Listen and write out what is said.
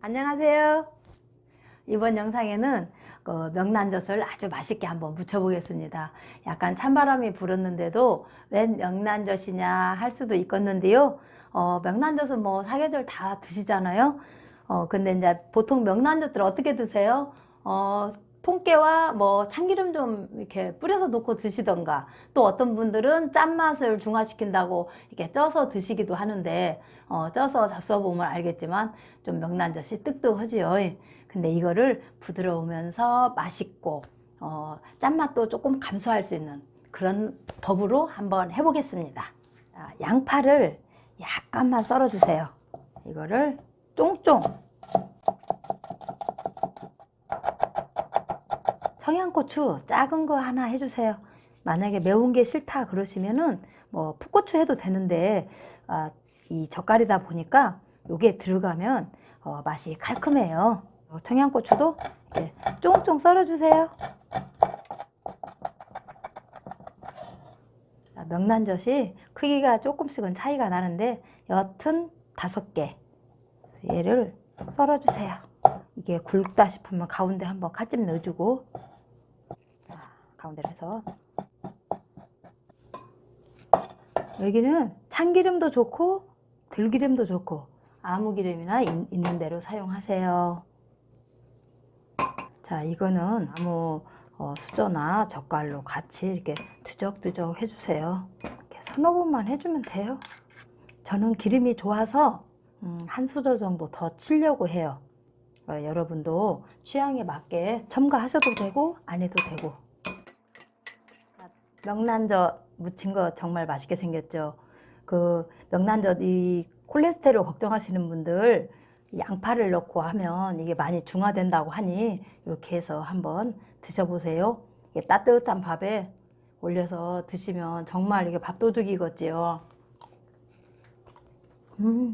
안녕하세요. 이번 영상에는 그 명란젓을 아주 맛있게 한번 무쳐보겠습니다. 약간 찬바람이 불었는데도 웬 명란젓이냐 할 수도 있겠는데요. 어, 명란젓은 뭐 사계절 다 드시잖아요. 어, 근데 이제 보통 명란젓들 어떻게 드세요? 어, 통깨와 뭐 참기름 좀 이렇게 뿌려서 놓고 드시던가 또 어떤 분들은 짠맛을 중화시킨다고 이렇게 쪄서 드시기도 하는데 어, 쪄서 잡숴보면 알겠지만 좀 명란젓이 뜨뜻하지요. 근데 이거를 부드러우면서 맛있고 어, 짠맛도 조금 감소할 수 있는 그런 법으로 한번 해보겠습니다. 자, 양파를 약간만 썰어주세요. 이거를 쫑쫑 청양고추 작은 거 하나 해주세요. 만약에 매운 게 싫다 그러시면은 뭐 풋고추 해도 되는데 아, 이 젓갈이다 보니까 요게 들어가면 어, 맛이 칼끔해요. 어, 청양고추도 이렇게 쫑쫑 썰어주세요. 자, 명란젓이 크기가 조금씩은 차이가 나는데 여튼 다섯 개 얘를 썰어주세요. 이게 굵다 싶으면 가운데 한번 칼집 넣어주고 자, 가운데로 해서 여기는 참기름도 좋고 들기름도 좋고 아무 기름이나 있- 있는 대로 사용하세요. 자, 이거는 아무 어, 수저나 젓갈로 같이 이렇게 두적두적 해주세요. 이렇게 서너 번만 해주면 돼요. 저는 기름이 좋아서 음, 한 수저 정도 더 치려고 해요. 어, 여러분도 취향에 맞게 첨가하셔도 되고 안 해도 되고. 명란젓 무친 거 정말 맛있게 생겼죠. 그 명란젓 이 콜레스테롤 걱정하시는 분들 양파를 넣고 하면 이게 많이 중화된다고 하니 이렇게 해서 한번 드셔보세요. 따뜻한 밥에 올려서 드시면 정말 이게 밥도둑이겠지요. 음.